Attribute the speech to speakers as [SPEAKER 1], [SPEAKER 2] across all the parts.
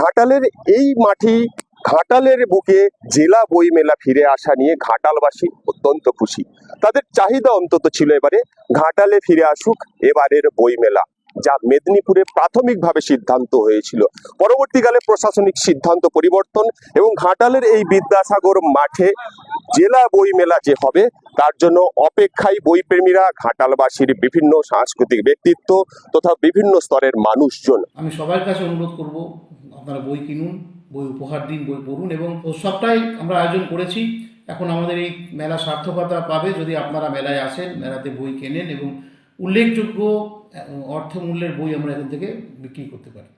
[SPEAKER 1] ঘাটালের এই মাটি ঘাটালের বুকে জেলা বই মেলা ফিরে আসা নিয়ে ঘাটালবাসী অত্যন্ত খুশি। তাদের চাহিদা অন্তত ছিল এবারে ঘাটালে ফিরে আসুক এবারের বই মেলা যা মেদিনীপুরে প্রাথমিকভাবে সিদ্ধান্ত হয়েছিল। পরবর্তীকালে প্রশাসনিক সিদ্ধান্ত পরিবর্তন এবং ঘাটালের এই বিদ্যাসাগর মাঠে জেলা বই মেলা যে হবে, তার জন্য অপেক্ষায় বইপ্রেমীরা ঘাটালবাসীর বিভিন্ন সাংস্কৃতিক ব্যক্তিত্ব তথা বিভিন্ন স্তরের মানুষজন।
[SPEAKER 2] আমি সবার কাছে অনুরোধ করব আপনারা বই কিনুন, বই উপহার দিন, বই পড়ুন এবং সবটাই আমরা আয়োজন করেছি। এখন আমাদের এই মেলা সার্থকতা পাবে যদি আপনারা মেলায় আসেন, মেলাতে বই কেনেন এবং উল্লেখযোগ্য অর্থমূল্যের বই আমরা এখান থেকে বিক্রি করতে পারি।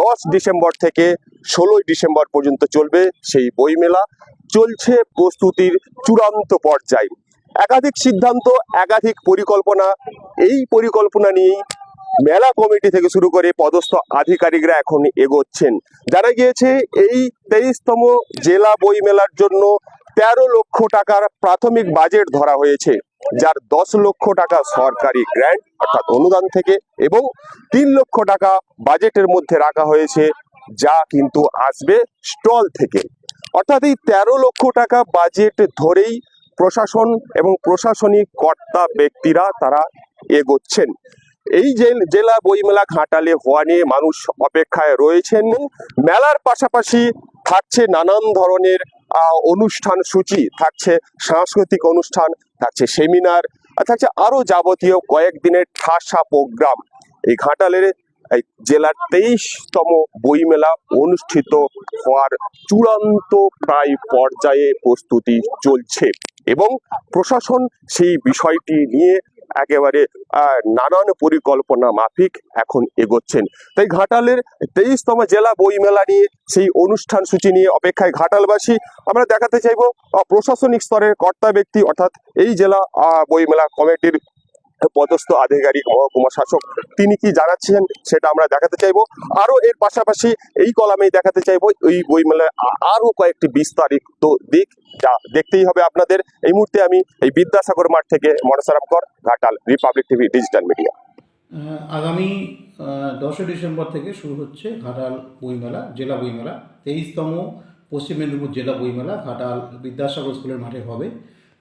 [SPEAKER 1] দশ ডিসেম্বর থেকে ষোলোই ডিসেম্বর পর্যন্ত চলবে সেই বইমেলা চলছে প্রস্তুতির চূড়ান্ত পর্যায়ে। একাধিক সিদ্ধান্ত, একাধিক পরিকল্পনা, এই পরিকল্পনা নিয়েই মেলা কমিটি থেকে শুরু করে পদস্থ আধিকারিকরা এখন এগোচ্ছেন। জানা গিয়েছে, এই তেইশতম জেলা বই মেলার জন্য তেরো লক্ষ টাকার প্রাথমিক বাজেট ধরা হয়েছে, যার দশ লক্ষ টাকা সরকারি গ্র্যান্ট অর্থাৎ অনুদান থেকে, এবং তিন লক্ষ টাকা বাজেটের মধ্যে রাখা হয়েছে, যা কিন্তু আসবে স্টল থেকে। অর্থাৎ এই তেরো লক্ষ টাকা বাজেট ধরেই প্রশাসন এবং প্রশাসনিক কর্তা ব্যক্তিরা তারা এগোচ্ছেন। এই জেলা বইমেলা ঘাটালে হওয়া নিয়ে মানুষ অপেক্ষায় রয়েছেন। মেলার পাশাপাশি থাকছে নানান ধরনের অনুষ্ঠান সূচি, থাকছে সাংস্কৃতিক অনুষ্ঠান, থাকছে সেমিনার থাকছে আরও যাবতীয় কয়েকদিনের ঠাসা প্রোগ্রাম। এই ঘাটালের, এই জেলার তেইশতম বইমেলা অনুষ্ঠিত হওয়ার চূড়ান্ত প্রায় পর্যায়ে প্রস্তুতি চলছে এবং প্রশাসন সেই বিষয়টি নিয়ে একেবারে নানান পরিকল্পনা মাফিক এখন এগোচ্ছেন। তাই ঘাটালের তেইশতম জেলা বইমেলা নিয়ে সেই অনুষ্ঠান সূচি নিয়ে অপেক্ষায় ঘাটালবাসী, আমরা দেখাতে চাইব প্রশাসনিক স্তরের কর্তা ব্যক্তি, অর্থাৎ এই জেলা বইমেলা কমিটির পদস্থ আধিকারিক মহকুমা শাসক তিনি কি জানাচ্ছেন সেটা আমরা দেখাতে চাইব। আরও এর পাশাপাশি এই কলামেই দেখাতে চাইব, এই বইমেলার আ- আরও কয়েকটি বিস্তারিত দিক যা দেখতেই হবে আপনাদের। এই মুহূর্তে আমি এই বিদ্যাসাগর মাঠ থেকে Mansaram Kar, Ghatal, Republic TV, digital media.
[SPEAKER 2] আগামী দশই ডিসেম্বর থেকে শুরু হচ্ছে ঘাটাল বইমেলা, জেলা বইমেলা। তেইশতম পশ্চিম মেদিনীপুর জেলা বইমেলা, ঘাটাল বিদ্যাসাগর স্কুলের মাঠে হবে।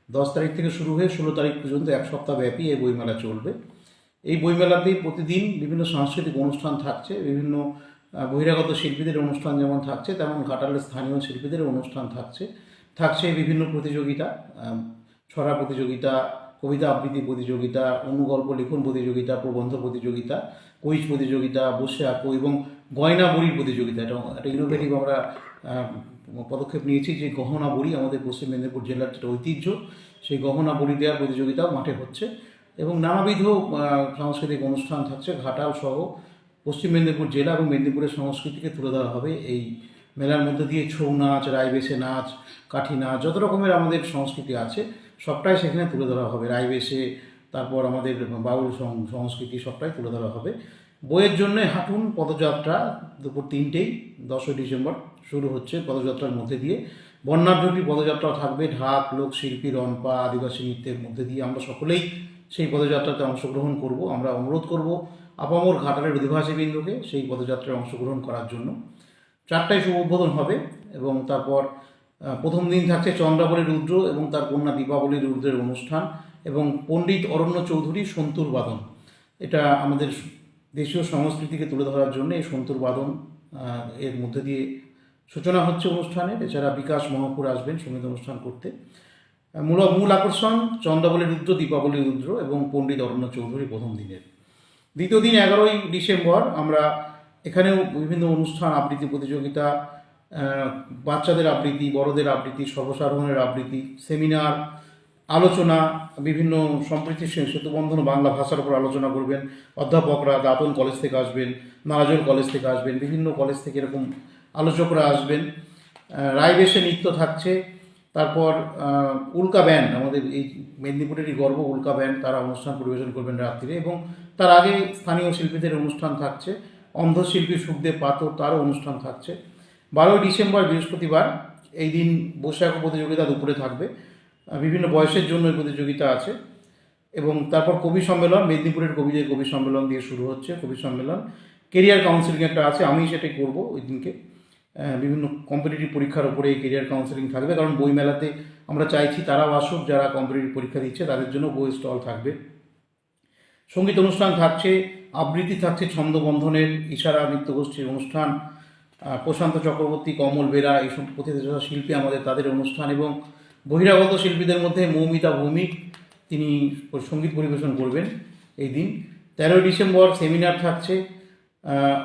[SPEAKER 2] দশ তারিখ থেকে শুরু হয়ে ষোলো তারিখ পর্যন্ত এক সপ্তাহ ব্যাপী এই বইমেলা চলবে। এই বইমেলাতেই প্রতিদিন বিভিন্ন সাংস্কৃতিক অনুষ্ঠান থাকছে, বিভিন্ন বহিরাগত শিল্পীদের অনুষ্ঠান যেমন থাকছে, তেমন ঘাটালের স্থানীয় শিল্পীদের অনুষ্ঠান থাকছে। থাকছে বিভিন্ন প্রতিযোগিতা ছড়া প্রতিযোগিতা, কবিতা আবৃত্তি প্রতিযোগিতা, অনুগল্প লিখন প্রতিযোগিতা, প্রবন্ধ প্রতিযোগিতা কুইজ প্রতিযোগিতা, বসে আঁকো এবং গয়না বড়ির প্রতিযোগিতা। এটা একটা ইনোভেটিভ আমরা পদক্ষেপ নিয়েছি যে গহনা বড়ি আমাদের পশ্চিম মেদিনীপুর জেলার যেটা ঐতিহ্য, সেই গহনা বড়ি দেওয়ার প্রতিযোগিতাও মাঠে হচ্ছে এবং নানাবিধ সাংস্কৃতিক অনুষ্ঠান থাকছে, ঘাটাল সহ পশ্চিম মেদিনীপুর জেলা এবং মেদিনীপুরের সংস্কৃতিকে তুলে ধরা হবে এই মেলার মধ্যে দিয়ে ছৌ নাচ রায়বেশে নাচ, কাঠি নাচ, যত রকমের আমাদের সংস্কৃতি আছে, সবটাই সেখানে তুলে ধরা হবে। রায়বেশে তারপর আমাদের বাউল সংস্কৃতি সবটাই তুলে ধরা হবে। বইয়ের জন্য হাঁটুন পদযাত্রা দুপুর তিনটেই, দশই ডিসেম্বর শুরু হচ্ছে পদযাত্রার মধ্যে দিয়ে। বর্ণাঢ্যটি পদযাত্রা থাকবে, ঢাক, লোকশিল্পী রনপা আদিবাসী নৃত্যের মধ্যে দিয়ে আমরা সকলেই সেই পদযাত্রাতে অংশগ্রহণ করব। আমরা অনুরোধ করব আপামর ঘাটালের অধিবাসীবৃন্দকে সেই পদযাত্রায় অংশগ্রহণ করার জন্য। চারটায় শুভ উদ্বোধন হবে এবং তারপর প্রথম দিন থাকছে চন্দ্রাবলী রুদ্র এবং তার কন্যা দীপাবলী রুদ্রের অনুষ্ঠান এবং পণ্ডিত অরণ্য চৌধুরী সন্তুর বাদন। এটা আমাদের দেশীয় সংস্কৃতিকে তুলে ধরার জন্য এই সন্তুর বাদন এর মধ্যে দিয়ে সূচনা হচ্ছে অনুষ্ঠানের এছাড়া বিকাশ মহাপুর আসবেন সংগীত অনুষ্ঠান করতে। মূল মূল আকর্ষণ চন্দ্রাবলী রুদ্র, দীপাবলী রুদ্র এবং পণ্ডিত অরণ্য চৌধুরী প্রথম দিনের। দ্বিতীয় দিন এগারোই ডিসেম্বর আমরা এখানেও বিভিন্ন অনুষ্ঠান, আবৃত্তি প্রতিযোগিতা বাচ্চাদের আবৃত্তি, বড়দের আবৃত্তি, সর্বসাধারণের আবৃত্তি, সেমিনার আলোচনা, বিভিন্ন সম্প্রীতি সেতুবন্ধন বাংলা ভাষার উপর আলোচনা করবেন, অধ্যাপকরা দাতন কলেজ থেকে আসবেন নারাজল কলেজ থেকে আসবেন, বিভিন্ন কলেজ থেকে এরকম আলোচকরা আসবেন। রায়বেশে নৃত্য থাকছে। তারপর উল্কা ব্যান্ড আমাদের এই মেদিনীপুরেরই গর্ব, উল্কা ব্যান্ড তারা অনুষ্ঠান পরিবেশন করবেন রাত্রিরে এবং তার আগে স্থানীয় শিল্পীদের অনুষ্ঠান থাকছে। অন্ধশিল্পী সুখদেব পাথর, তারও অনুষ্ঠান থাকছে। বারোই ডিসেম্বর, বৃহস্পতিবার, এই দিন বৈশাখ প্রতিযোগিতা দুপুরে থাকবে। বিভিন্ন বয়সের জন্য এই প্রতিযোগিতা আছে। এবং তারপর কবি সম্মেলন, মেদিনীপুরের কবিদের কবি সম্মেলন দিয়ে শুরু হচ্ছে, কবি সম্মেলন। কেরিয়ার কাউন্সিলিং একটা আছে আমি সেটাই করব ওই দিনকে। বিভিন্ন কম্পিটিটিভ পরীক্ষার উপরে এই কেরিয়ার কাউন্সিলিং থাকবে, কারণ বইমেলাতে আমরা চাইছি তারাও আসুক, যারা কম্পিটিটিভ পরীক্ষা দিচ্ছে, তাদের জন্য বই স্টল থাকবে। সংগীত অনুষ্ঠান থাকছে, আবৃত্তি থাকছে ছন্দবন্ধনের, ইশারা নৃত্যগোষ্ঠীর অনুষ্ঠান প্রশান্ত চক্রবর্তী, কমল বেরা, এইসব প্রতিযোগিতা শিল্পী আমাদের, তাদের অনুষ্ঠান এবং বহিরাগত শিল্পীদের মধ্যে মৌমিতা ভৌমিক, তিনি সংগীত পরিবেশন করবেন এই দিন। তেরোই ডিসেম্বর সেমিনার থাকছে।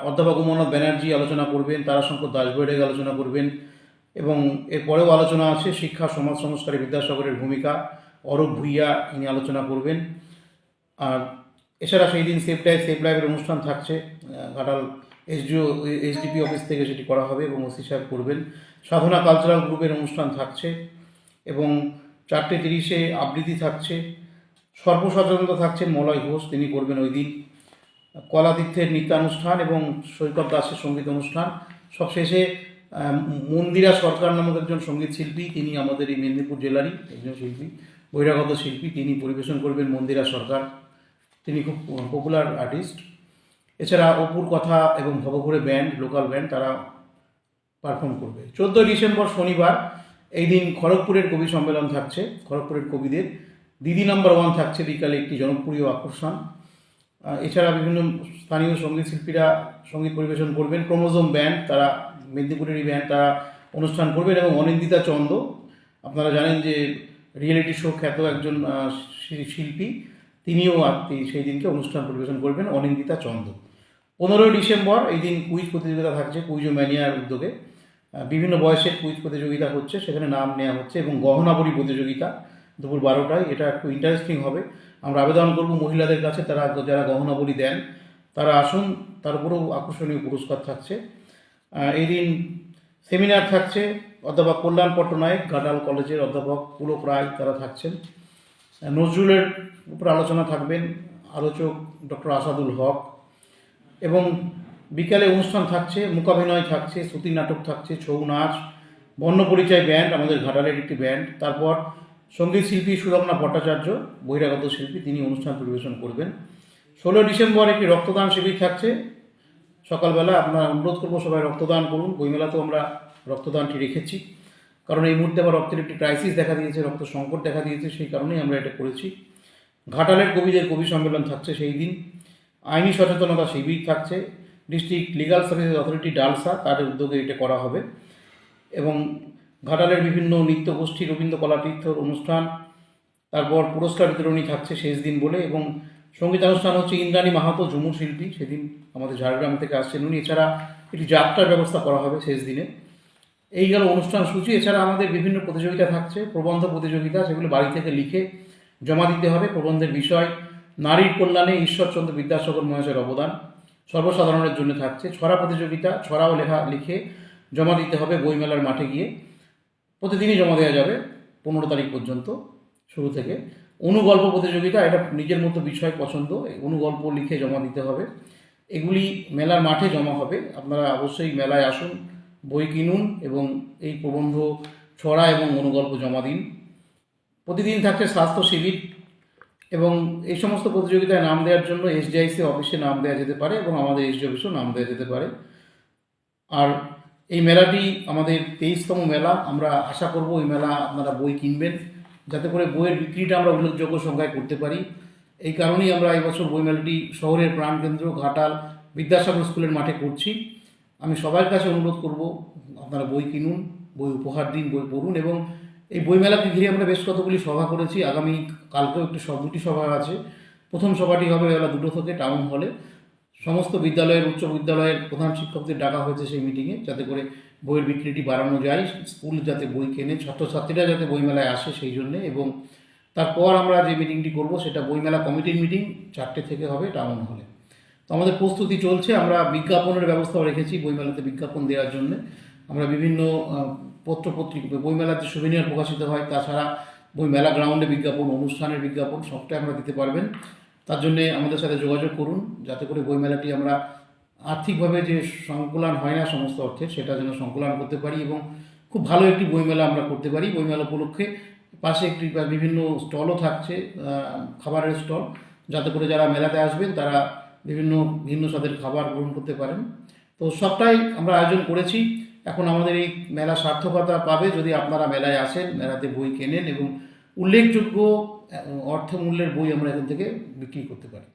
[SPEAKER 2] অধ্যাপক উমনাথ ব্যানার্জি আলোচনা করবেন, তারাশঙ্কর দাসবৈরাগ আলোচনা করবেন এবং এরপরেও আলোচনা আছে, শিক্ষা, সমাজ সংস্কারে বিদ্যাসাগরের ভূমিকা। অরূপ ভূঁইয়া ইনি আলোচনা করবেন। আর এছাড়া সেই দিন সেফ লাইফ সেফ লাইফের অনুষ্ঠান থাকছে। ঘাটাল এসডিও এইচডিপি অফিস থেকে সেটি করা হবে এবং ওসি সাহেব করবেন। সাধনা কালচারাল গ্রুপের অনুষ্ঠান থাকছে। এবং চারটে তিরিশে আবৃত্তি থাকছে। সর্বসাধারণত থাকছেন মলয় ঘোষ, তিনি করবেন ওই দিন কলাতীর্থের নৃত্যানুষ্ঠান এবং সৈকত দাসের সংগীত অনুষ্ঠান। সবশেষে মন্দিরা সরকার নামক একজন সংগীত শিল্পী, তিনি আমাদের এই মেদিনীপুর জেলারই একজন শিল্পী, বহিরাগত শিল্পী, তিনি পরিবেশন করবেন মন্দিরা সরকার। তিনি খুব পপুলার আর্টিস্ট এছাড়া অপুর কথা এবং ভবঘুরে ব্যান্ড লোকাল ব্যান্ড তারা পারফর্ম করবে। চোদ্দোই ডিসেম্বর শনিবার এই দিন খড়গপুরের কবি সম্মেলন থাকছে, খড়গপুরের কবিদের। দিদি নাম্বার ওয়ান থাকছে বিকালে একটি জনপ্রিয় আকর্ষণ। এছাড়া বিভিন্ন স্থানীয় সংগীত শিল্পীরা সংগীত পরিবেশন করবেন। ক্রোমোজোম ব্যান্ড, তারা মেদিনীপুরেরই ব্যান্ড, তারা অনুষ্ঠান করবেন এবং অনিন্দিতা চন্দ। আপনারা জানেন যে রিয়েলিটি শো খ্যাত একজন শিল্পী, তিনিও সেই দিনকে অনুষ্ঠান পরিবেশন করবেন, অনিন্দিতা চন্দ। পনেরোই ডিসেম্বর এই দিন কুইজ প্রতিযোগিতা থাকছে, কুইজ ও ম্যানিয়ার উদ্যোগে। বিভিন্ন বয়সের কুইজ প্রতিযোগিতা হচ্ছে, সেখানে নাম নেওয়া হচ্ছে এবং গহনাবলী প্রতিযোগিতা দুপুর বারোটায়। এটা একটু ইন্টারেস্টিং হবে। আমরা আবেদন করব মহিলাদের কাছে, তারা যারা গহনাবলী দেন, তারা আসুন, তার উপরেও আকর্ষণীয় পুরস্কার থাকছে। এই দিন সেমিনার থাকছে, অধ্যাপক কল্যাণ পট্টনায়ক, ঘাটাল কলেজের অধ্যাপক পুলক রায়, তারা থাকছেন। নজরুলের উপর আলোচনা থাকবেন আলোচক ডক্টর আসাদুল হক এবং বিকালে অনুষ্ঠান থাকছে মূকাভিনয় থাকছে, শ্রুতি নাটক থাকছে, ছৌ নাচ, বর্ণপরিচয় ব্যান্ড, আমাদের ঘাটালের একটি ব্যান্ড। তারপর সংগীত শিল্পী সুরমনা ভট্টাচার্য, বহিরাগত শিল্পী, তিনি অনুষ্ঠান পরিবেশন করবেন। ষোলো ডিসেম্বর একটি রক্তদান শিবির থাকছে। সকালবেলা আপনারা অনুরোধ করব সবাই রক্তদান করুন। বইমেলাতেও আমরা রক্তদানটি রেখেছি। কারণ এই মুহূর্তে আবার রক্তের একটি ক্রাইসিস দেখা দিয়েছে, রক্ত সংকট দেখা দিয়েছে, সেই কারণেই আমরা এটা করেছি। ঘাটালের কবিদের কবি সম্মেলন থাকছে সেই দিন। আইনি সচেতনতা শিবির থাকছে। District legal services authority DLSA, তাদের উদ্যোগে এটা করা হবে। এবং ঘাটালের বিভিন্ন নৃত্য গোষ্ঠী রবীন্দ্র কলাতীর্থর অনুষ্ঠান, তারপর পুরস্কার বিতরণী থাকছে শেষ দিন বলে। এবং সঙ্গীতানুষ্ঠান হচ্ছে ইন্দ্রাণী মাহাতো ঝুমুর শিল্পী, সেদিন আমাদের ঝাড়গ্রাম থেকে আসছেন উনি। এছাড়া একটি যাত্রার ব্যবস্থা করা হবে শেষ দিনে। এই গেল অনুষ্ঠান সূচি। এছাড়া আমাদের বিভিন্ন প্রতিযোগিতা থাকছে, প্রবন্ধ প্রতিযোগিতা, সেগুলো বাড়ি থেকে লিখে জমা দিতে হবে। প্রবন্ধের বিষয়, নারীর কল্যাণে ঈশ্বরচন্দ্র বিদ্যাসাগর মহাশয়ের অবদান। সর্বসাধারণের জন্য থাকছে। ছড়া প্রতিযোগিতা ছড়াও লেখা লিখে জমা দিতে হবে বইমেলার মাঠে গিয়ে। প্রতিদিনই জমা দেওয়া যাবে পনেরো তারিখ পর্যন্ত, শুরু থেকে। অনুগল্প প্রতিযোগিতা, এটা নিজের মতো বিষয়, পছন্দ। অনুগল্প লিখে জমা দিতে হবে। এগুলি মেলার মাঠে জমা হবে। আপনারা অবশ্যই মেলায় আসুন, বই কিনুন এবং এই প্রবন্ধ, ছড়া এবং অনুগল্প জমা দিন। প্রতিদিন থাকছে স্বাস্থ্য শিবির এবং এই সমস্ত প্রতিযোগিতায় নাম দেওয়ার জন্য এসডিআইসি অফিসে নাম দেওয়া যেতে পারে এবং আমাদের এসডি অফিসেও নাম দেওয়া যেতে পারে। আর এই মেলাটি আমাদের তেইশতম মেলা। আমরা আশা করব এই মেলা আপনারা বই কিনবেন, যাতে করে বইয়ের বিক্রিটা আমরা উল্লেখযোগ্য সংখ্যায় করতে পারি। এই কারণেই আমরা এই বছর বই মেলাটি শহরের প্রাণকেন্দ্র ঘাটাল বিদ্যাসাগর স্কুলের মাঠে করছি। আমি সবার কাছে অনুরোধ করব, আপনারা বই কিনুন, বই উপহার দিন, বই পড়ুন এবং এই বইমেলাকে ঘিরে আমরা বেশ কতগুলি সভা করেছি। আগামী কালকেও একটি সব দুটি সভা আছে। প্রথম সভাটি হবে বেলা দুটো থেকে টাউন হলে। সমস্ত বিদ্যালয়ের, উচ্চ বিদ্যালয়ের প্রধান শিক্ষকদের ডাকা হয়েছে সেই মিটিংয়ে, যাতে করে বইয়ের বিক্রিটি বাড়ানো যায়, স্কুল যাতে বই কেনে, ছাত্রছাত্রীরা যাতে বইমেলায় আসে সেই জন্যে। এবং তারপর আমরা যে মিটিংটি করব সেটা বইমেলা কমিটির মিটিং, চারটে থেকে হবে টাউন হলে। তো আমাদের প্রস্তুতি চলছে। আমরা বিজ্ঞাপনের ব্যবস্থাও রেখেছি বইমেলাতে বিজ্ঞাপন দেওয়ার জন্য। আমরা বিভিন্ন পত্রপত্রিকা, বইমেলাতে সুবিনিয়ার প্রকাশিত হয়। তাছাড়া বইমেলা গ্রাউন্ডে বিজ্ঞাপন, অনুষ্ঠানের বিজ্ঞাপন, সবটাই আমরা দিতে পারবেন। তার জন্যে আমাদের সাথে যোগাযোগ করুন, যাতে করে বইমেলাটি আমরা আর্থিকভাবে যে সংকুলান হয় না সমস্ত অর্থে, সেটা যেন সংকুলান করতে পারি এবং খুব ভালো একটি বইমেলা আমরা করতে পারি। বইমেলা উপলক্ষে পাশে একটি বিভিন্ন স্টলও থাকছে খাবারের স্টল। যাতে করে যারা মেলাতে আসবেন, তারা বিভিন্ন ভিন্ন স্বাদের খাবার গ্রহণ করতে পারেন। তো সবটাই আমরা আয়োজন করেছি। এখন আমাদের এই মেলা সার্থকতা পাবে যদি আপনারা মেলায় আসেন, মেলাতে বই কেনেন এবং উল্লেখযোগ্য অর্থমূল্যের বই আমরা এখান থেকে বিক্রি করতে পারি।